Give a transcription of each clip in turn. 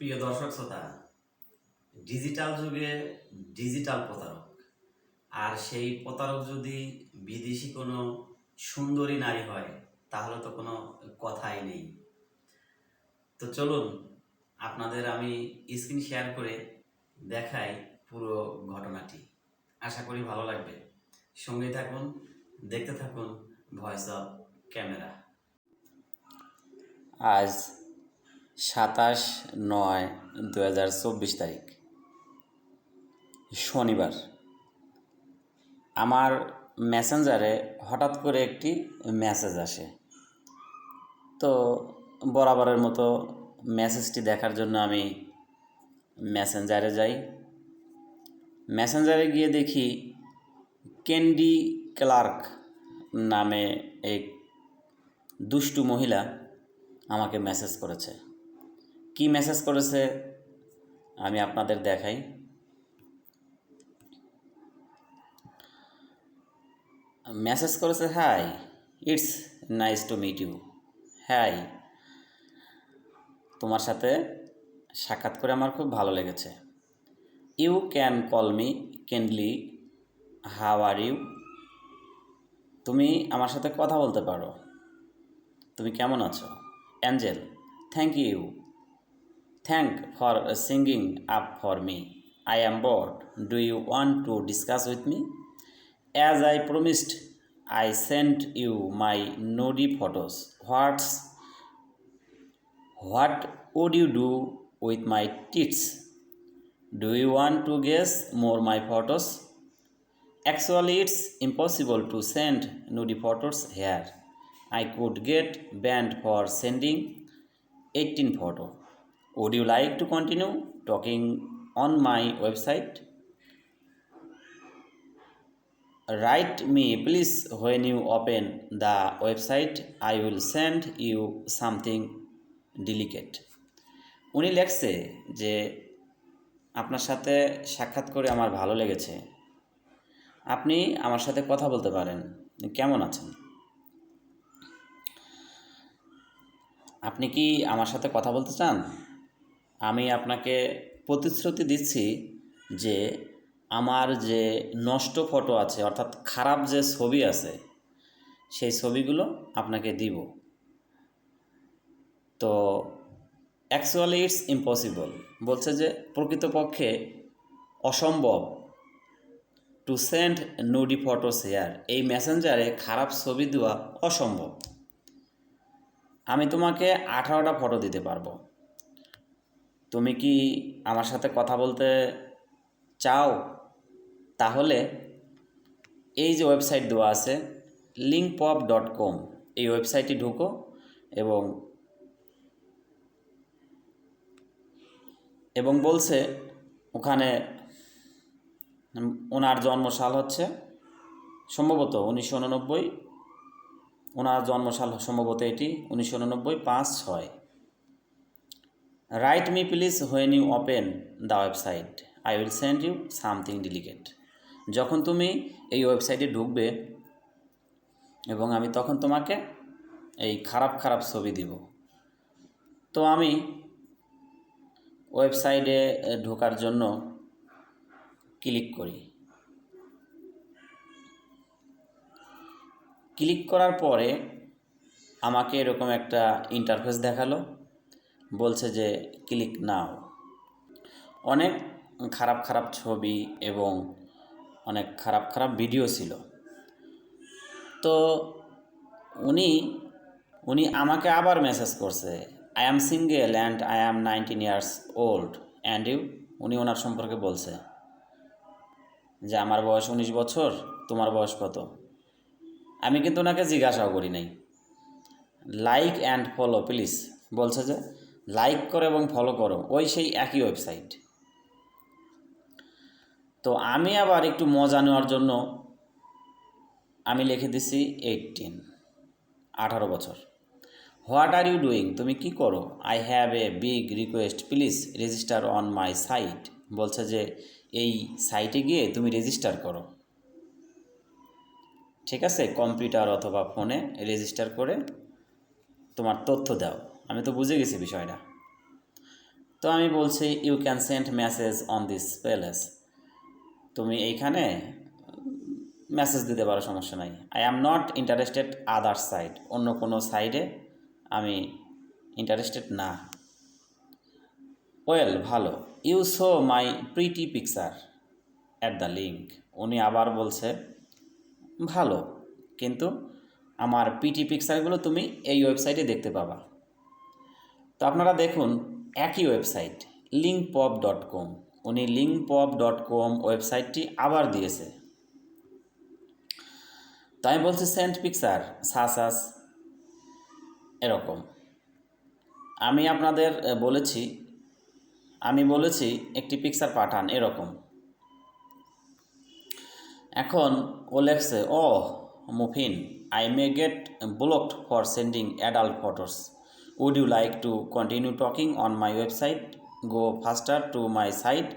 প্রিয় দর্শক শ্রোতা, ডিজিটাল যুগে ডিজিটাল প্রতারক। আর সেই প্রতারক যদি বিদেশি কোনো সুন্দরী নারী হয়, তাহলে তো কোনো কথাই নেই। তো চলুন, আপনাদের আমি স্ক্রিন শেয়ার করে দেখাই পুরো ঘটনাটি। আশা করি ভালো লাগবে। সঙ্গে থাকুন, দেখতে থাকুন, ভয়েস অফ ক্যামেরা। আজ সাতাশ নয় দু হাজার চব্বিশ তারিখ। শনিবার। আমার মেসেঞ্জারে হঠাৎ করে একটি মেসেজ আসে। তো বরাবরের মতো মেসেজটি দেখার জন্য আমি মেসেঞ্জারে যাই। মেসেঞ্জারে গিয়ে দেখি ক্যান্ডি ক্লার্ক নামে এক দুষ্টু মহিলা আমাকে মেসেজ করেছে। কি মেসেজ করেছে, আমি আপনাদের দেখাই। মেসেজ করেছে hi it's nice to meet you hi তোমার সাথে সাক্ষাৎ করে আমার খুব ভালো লেগেছে। You can call me kindly how are you তুমি আমার সাথে কথা বলতে পারো। তুমি কেমন আছো? Angel thank you thank for singing up for me I am bored do you want to discuss with me as I promised I sent you my nudie photos what's what would you do with my tits do you want to guess more my photos Actually, it's impossible to send nudie photos here. I could get banned for sending 18 photo. Would you like to continue talking on my website? Write me please when you open the website. I will send you something delicate. উনি লেখছে যে আপনার সাথে সাক্ষাৎ করে আমার ভালো লেগেছে আপনি আমার সাথে কথা বলতে পারেন কেমন আছেন আপনি কি আমার সাথে কথা বলতে চান আমি আপনাকে প্রতিশ্রুতি দিচ্ছি যে আমার যে নষ্ট ফটো আছে, অর্থাৎ খারাপ যে ছবি আছে, সেই ছবিগুলো আপনাকে দিব। তো অ্যাকচুয়ালি ইটস ইম্পসিবল বলছে যে প্রকৃতপক্ষে অসম্ভব to send nudie photo share এই মেসেঞ্জারে খারাপ ছবি দেওয়া অসম্ভব। আমি তোমাকে আঠারোটা ফটো দিতে পারব। তুমি কি আমার সাথে কথা বলতে চাও? তাহলে এই যে ওয়েবসাইট দেওয়া আছে লিঙ্ক পপ ডট কম এই ওয়েবসাইটে ঢুকো এবং এবং বলছে ওখানে ওনার জন্মসাল হচ্ছে সম্ভবত উনিশশো উননব্বই, ওনার জন্মসাল সম্ভবত এটি উনিশশো উননব্বই পাঁচ ছয়। Write me please when you open the website I will send you something delicate যখন তুমি এই ওয়েবসাইটে ঢুকবে এবং আমি তখন তোমাকে এই খারাপ খারাপ ছবি দিব। তো আমি ওয়েবসাইটে ঢোকার জন্য ক্লিক করি। ক্লিক করার পরে আমাকে এরকম একটা ইন্টারফেস দেখাল। বলছে যে ক্লিক নাও। অনেক খারাপ খারাপ ছবি এবং অনেক খারাপ খারাপ ভিডিও ছিল। তো উনি উনি আমাকে আবার মেসেজ করছে I am single and I am nineteen years old and you উনি ওনার সম্পর্কে বলছে যে, আমার বয়স উনিশ বছর, তোমার বয়স কত? আমি কিন্তু ওনাকে জিজ্ঞাসাও করি নাই। লাইক অ্যান্ড ফলো প্লিজ বলছে যে লাইক করো এবং ফলো করো, ওই সেই একই ওয়েবসাইট তো আমি আবার একটু মজা নেওয়ার জন্য আমি লিখে দিছি এইটিন আঠারো বছর। হোয়াট আর ইউ ডুইং তুমি কি করো? I have a big request please register on my site বলছে যে, এই সাইটে গিয়ে তুমি রেজিস্টার করো। ঠিক আছে? কম্পিউটার অথবা ফোনে রেজিস্টার করে তোমার তথ্য দাও। আমি তো বুঝে গেছি বিষয়টা। তো আমি বলছি you can send message on this palace তুমি এইখানে মেসেজ দিতে পারো, সমস্যা নাই। I am not interested other side অন্য কোনো সাইডে আমি ইন্টারেস্টেড না। ওয়েল ভালো। You show my pretty picture at the link উনি আবার বলছে, ভালো। কিন্তু আমার পিটি পিকচারগুলো তুমি এই ওয়েবসাইটে দেখতে পাবা। তো আপনারা দেখুন, একই website link pop dot com উনি লিঙ্ক পপ ডট কম ওয়েবসাইটটি আবার দিয়েছে। তো আমি বলছি সেন্ট পিকচার সাসাস এরকম। আমি আপনাদের বলেছি, আমি বলেছি, একটি পিকচার পাঠান, এরকম। এখন ও লেখছে ও muffin I may get blocked for sending adult photos would you like to continue talking on my website go faster to my site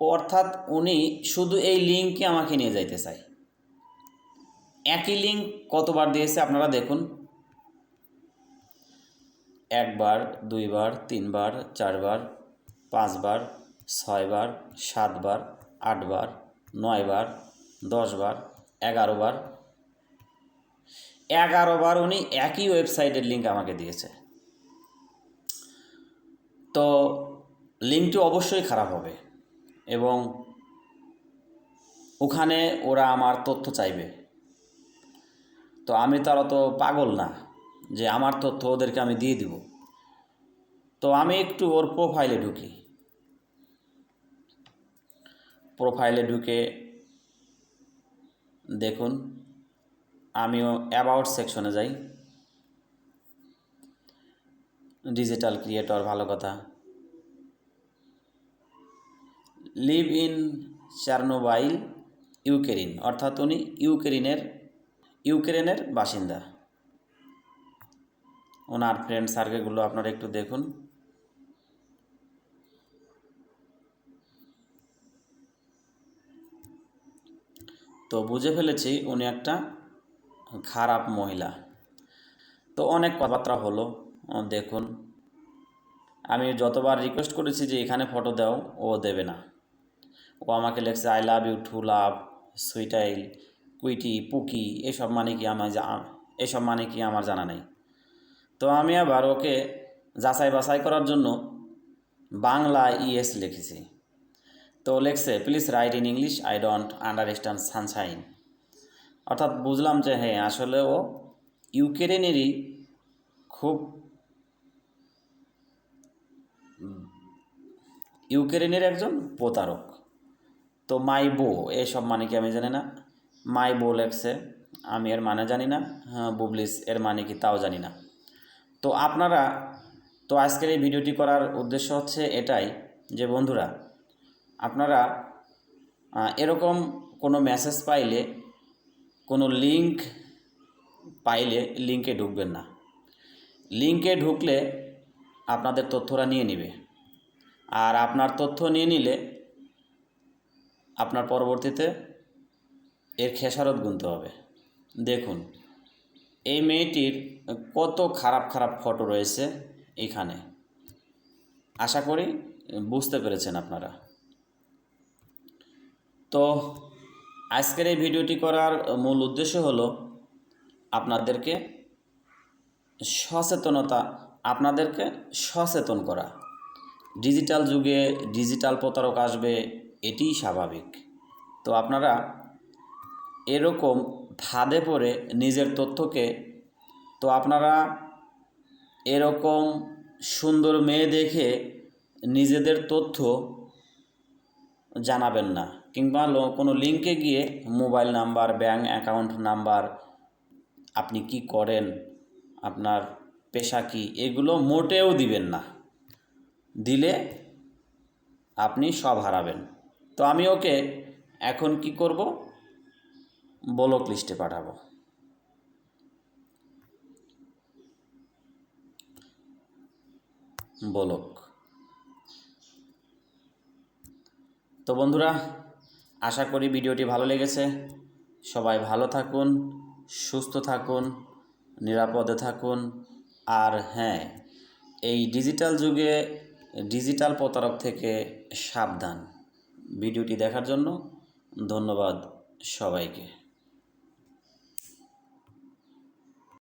অর্থাৎ উনি শুধু এই লিঙ্কে আমাকে নিয়ে যাইতে চায়। একই লিঙ্ক কতবার দিয়েছে আপনারা দেখুন। একবার, দুইবার, তিনবার, চারবার, পাঁচবার, ছয়বার, সাতবার, আটবার, নয়বার, দশবার, এগারোবার। এগারোবার উনি একই ওয়েবসাইটের লিঙ্ক আমাকে দিয়েছে। তো লিঙ্কটি অবশ্যই খারাপ হবে এবং ওখানে ওরা আমার তথ্য চাইবে। তো আমি তারা তো পাগল না যে আমার তথ্য ওদেরকে আমি দিয়ে দিব। তো আমি একটু ওর প্রোফাইলে ঢুকি। প্রোফাইলে ঢুকে দেখুন, আমিও অ্যাবাউট সেকশনে যাই। ডিজিটাল ক্রিয়েটর ভালো কথা। লিভ ইন চার্নোবাইল ইউক্রেন অর্থাৎ উনি ইউক্রেনের ইউক্রেনের বাসিন্দা। ওনার ফ্রেন্ড সার্কেলগুলো আপনারা একটু দেখুন। তো বুঝে ফেলেছি উনি একটা খারাপ মহিলা। তো অনেক কথাবার্তা হলো। দেখুন। আমি যতবার রিকোয়েস্ট করেছি যে এখানে ফটো দাও, ও দেবে না। ও আমাকে লেখছে I love you too love sweetie cutie pookie এসব মানে কি আমার এসব মানে কি আমার জানা নেই। তো আমি আবার ওকে যাচাই বাছাই করার জন্য বাংলা ইএস লিখেছি। তো লেখছে please write in English I don't understand sunshine অর্থাৎ বুঝলাম যে হ্যাঁ আসলে ও ইউক্রেনেরই খুব ইউক্রেনের একজন প্রতারক। তো মাই বো এসব মানে কি আমি জানি না। মাই বো লেখছে, আমি এর মানে জানি না। হ্যাঁ বুবলিস এর মানে কি তাও জানি না। তো আপনারা, তো আজকের এই ভিডিওটি করার উদ্দেশ্য হচ্ছে এটাই যে বন্ধুরা, আপনারা এরকম কোনো মেসেজ পাইলে, কোনো লিংক পাইলে লিঙ্কে ঢুকবেন না। লিঙ্কে ঢুকলে আপনাদের তথ্যরা নিয়ে নেবে। আর আপনার তথ্য নিয়ে নিলে আপনার পরবর্তীতে এর খেসারত গুনতে হবে। দেখুন, এই মেয়েটির কত খারাপ খারাপ ফটো রয়েছে এখানে। আশা করি বুঝতে পেরেছেন আপনারা। তো আজকের এই ভিডিওটি করার মূল উদ্দেশ্য হলো আপনাদেরকে সচেতনতা, আপনাদেরকে সচেতন করা। ডিজিটাল যুগে ডিজিটাল প্রতারক আসবে, এটিই স্বাভাবিক। তো আপনারা এরকম ফাঁদে পড়ে নিজের তথ্যকে, তো আপনারা এরকম সুন্দর মেয়ে দেখে নিজেদের তথ্য জানাবেন না, কিংবা কোনো লিঙ্কে গিয়ে mobile number bank account number আপনি কি করেন, আপনার পেশা কি, এগুলো মোটেও দিবেন না। দিলে আপনি সব হারাবেন। তো আমি ওকে এখন কি করব? ব্লক লিস্টে পাঠাবো। ব্লক। তো বন্ধুরা, আশা করি ভিডিওটি ভালো লেগেছে। সবাই ভালো থাকুন, সুস্থ থাকুন, নিরাপদে থাকুন। আর হ্যাঁ এই ডিজিটাল যুগে ডিজিটাল প্রতারক থেকে সাবধান। ভিডিওটি দেখার জন্য ধন্যবাদ সবাইকে।